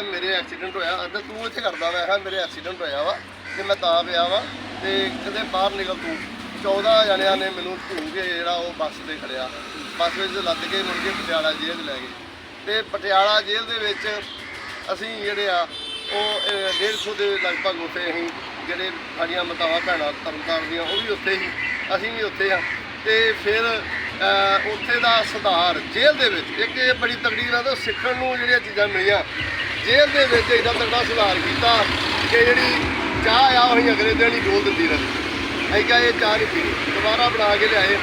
ਮੇਰੇ ਐਕਸੀਡੈਂਟ ਹੋਇਆ। ਅੰਦਰ ਤੂੰ ਇੱਥੇ ਕਰਦਾ ਵਾ ਹਾਂ ਮੇਰੇ ਐਕਸੀਡੈਂਟ ਹੋਇਆ ਵਾ। ਤੇ ਮੈਂ ਤਾਂ ਪਿਆ ਵਾ ਤੇ ਕਿਤੇ ਬਾਹਰ ਨਿਕਲ ਤੂੰ। 14 ਜਣਿਆਂ ਨੇ ਮੈਨੂੰ ਧੂ ਕੇ ਜਿਹੜਾ ਉਹ ਬੱਸ ਤੇ ਖੜਿਆ। ਬੱਸ ਵਿੱਚ ਲੱਦ ਕੇ ਮੁੜ ਕੇ ਪਟਿਆਲਾ ਜੇਲ੍ਹ 'ਚ ਲੈ ਗਏ। ਤੇ ਪਟਿਆਲਾ ਜੇਲ੍ਹ ਦੇ ਵਿੱਚ ਅਸੀਂ ਜਿਹੜੇ ਆ ਉਹ ਅਹ, 150 ਦੇ ਲਗਭਗ ਉੱਥੇ ਅਸੀਂ ਜਿਹੜੇ ਸਾਡੀਆਂ ਮਤਾਵਾਂ ਭੈਣਾਂ ਤਰਨਤਾਰਨ ਦੀਆਂ ਉਹ ਵੀ ਉੱਥੇ ਹੀ ਅਸੀਂ ਵੀ ਉੱਥੇ ਆ। ਤੇ ਫਿਰ ਉੱਥੇ ਦਾ ਸੁਧਾਰ ਜੇਲ੍ਹ ਦੇ ਵਿੱਚ ਇੱਕ ਇਹ ਬੜੀ ਤਗੜੀ ਗੱਲ ਆ ਸਿੱਖਣ ਨੂੰ ਜਿਹੜੀਆਂ ਚੀਜ਼ਾਂ ਮਿਲੀਆਂ। ਜੇਲ੍ਹ ਦੇ ਵਿੱਚ ਇਹਦਾ ਤਗੜਾ ਸੁਧਾਰ ਕੀਤਾ ਕਿ ਜਿਹੜੀ ਚਾਹ ਆ ਉਹ ਅਸੀਂ ਅਗਲੇ ਦਿਨ ਹੀ ਡੋਲ ਦਿੰਦੀ ਰਹੀ। ਅਸੀਂ ਇਹ ਚਾਹ ਨਹੀਂ ਪੀਣੀ। ਦੁਬਾਰਾ ਬਣਾ ਕੇ ਲਿਆਏ।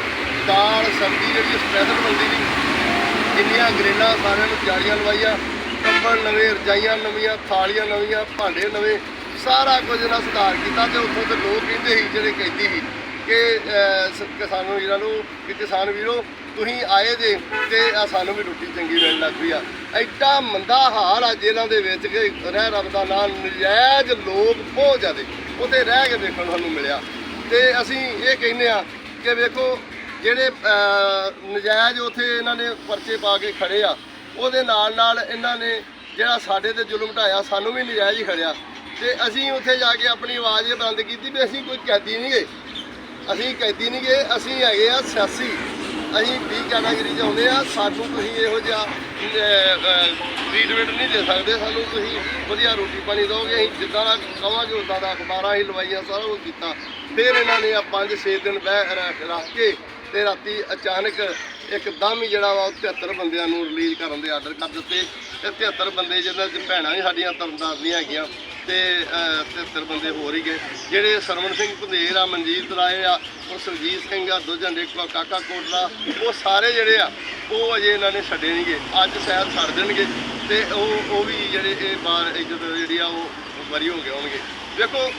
ਦਾਲ, ਸਬਜ਼ੀ ਜਿਹੜੀ ਸਪੈਸ਼ਲ ਬਣਦੀ ਸੀ ਜਿੰਨੀਆਂ ਗਰੇਲਾਂ ਸਾਰਿਆਂ ਨੂੰ ਜਾਲੀਆਂ ਲਵਾਈਆਂ। ਕੰਬਲ ਨਵੇਂ ਰਜਾਈਆਂ ਨਵੀਆਂ ਥਾਲੀਆਂ ਨਵੀਆਂ ਭਾਂਡੇ ਨਵੇਂ ਸਾਰਾ ਕੁਝ ਇਹਨਾਂ ਸੁਧਾਰ ਕੀਤਾ ਤੇ ਉੱਥੋਂ ਦੇ ਲੋਕ ਕਹਿੰਦੇ ਸੀ, ਜਿਹੜੇ ਕਹਿੰਦੀ ਸੀ ਕਿ ਅਹ, ਸ- ਕਿਸਾਨ ਵੀਰਾਂ ਨੂੰ ਕਿ ਕਿਸਾਨ ਵੀਰੋ ਤੁਸੀਂ ਆਏ ਜੇ ਤੇ ਸਾਨੂੰ ਵੀ ਰੋਟੀ ਚੰਗੀ ਮਿਲਣ ਲੱਗ ਪਈ ਆ। ਐਡਾ ਮੰਦਾ ਹਾਲ ਆ ਜੇਲ੍ਹਾਂ ਦੇ ਵਿੱਚ ਕਿ ਰਹਿ ਰੱਬ ਦਾ ਨਾਮ ਨਜਾਇਜ਼ ਲੋਕ ਬਹੁਤ ਜ਼ਿਆਦੇ ਉੱਥੇ ਰਹਿ ਕੇ ਦੇਖਣ ਨੂੰ ਸਾਨੂੰ ਮਿਲਿਆ। ਤੇ ਅਸੀਂ ਇਹ ਕਹਿੰਦੇ ਆ ਕਿ ਵੇਖੋ ਜਿਹੜੇ ਨਜਾਇਜ਼ ਉਥੇ ਇਹਨਾਂ ਨੇ ਪਰਚੇ ਪਾ ਕੇ ਖੜੇ ਆ ਉਹਦੇ ਨਾਲ ਨਾਲ ਇਹਨਾਂ ਨੇ ਜਿਹੜਾ ਸਾਡੇ ਤੇ ਜ਼ੁਲਮ ਢਾਇਆ ਸਾਨੂੰ ਵੀ ਨਜਾਇਜ਼ ਹੀ ਖੜਿਆ। ਤੇ ਅਸੀਂ ਉੱਥੇ ਜਾ ਕੇ ਆਪਣੀ ਆਵਾਜ਼ ਇਹ ਬੰਦ ਕੀਤੀ ਵੀ ਅਸੀਂ ਕੋਈ ਕੈਦੀ ਨਹੀਂ ਗਏ ਅਸੀਂ ਕੈਦੀ ਨਹੀਂ ਗਏ ਅਸੀਂ ਹੈਗੇ ਆ ਸਿਆਸੀ। ਅਸੀਂ ਵੀ ਕੈਟਾਗਰੀ ਚ ਆਉਂਦੇ ਆ, ਸਾਨੂੰ ਤੁਸੀਂ ਇਹੋ ਜਿਹਾ ਟ੍ਰੀਟਮੈਂਟ ਨਹੀਂ ਦੇ ਸਕਦੇ, ਸਾਨੂੰ ਤੁਸੀਂ ਵਧੀਆ ਰੋਟੀ ਪਾਣੀ ਦਿਓਗੇ, ਅਸੀਂ ਜਿੱਦਾਂ ਦਾ ਕਵਾਂਗੇ, ਉਦਾਂ ਦਾ ਅਖਬਾਰਾਂ ਹੀ ਲਵਾਈਆਂ, ਸਾਰਾ ਕੁਝ ਕੀਤਾ। ਫਿਰ ਇਹਨਾਂ ਨੇ ਆ 5-6 ਦਿਨ ਬਹਿ ਰੱਖ ਰੱਖ ਕੇ ਤੇ ਰਾਤੀ ਅਚਾਨਕ ਇੱਕਦਮ ਹੀ ਜਿਹੜਾ ਵਾ ਉਹ 73 ਬੰਦਿਆਂ ਨੂੰ ਰਿਲੀਜ਼ ਕਰਨ ਦੇ ਆਰਡਰ ਕਰ ਦਿੱਤੇ। ਤੇ 73 ਬੰਦੇ ਜਿਹਨਾਂ ਚ ਭੈਣਾਂ ਵੀ ਸਾਡੀਆਂ, ਤਰਨਤਾਰਨ ਦੀਆਂ ਹੈਗੀਆਂ ਤੇ 73 ਬੰਦੇ ਹੋਰ ਹੀ ਗਏ। ਜਿਹੜੇ ਸਰਵਣ ਸਿੰਘ ਭੰਦੇਰ ਆ, ਮਨਜੀਤ ਰਾਏ ਆ ਉਹ ਸੁਰਜੀਤ ਸਿੰਘ ਆ, ਦੋ ਝੰਡੇ ਕਾ- ਕਾਕਾ ਕੋਟਲਾ, ਉਹ ਸਾਰੇ ਜਿਹੜੇ ਆ, ਉਹ ਅਜੇ ਇਹਨਾਂ ਨੇ ਛੱਡੇ ਨਹੀਂ ਗਏ। ਅੱਜ ਸ਼ਾਇਦ ਛੱਡ ਦੇਣਗੇ ਤੇ ਉਹ ਉਹ ਵੀ ਜਿਹੜੇ ਇਹ ਬਾਹਰ ਇੱਜ਼ਤ ਜਿਹੜੀ ਆ, ਉਹ ਬਰੀ ਹੋ ਗਏ ਹੋਣਗੇ ਦੇਖੋ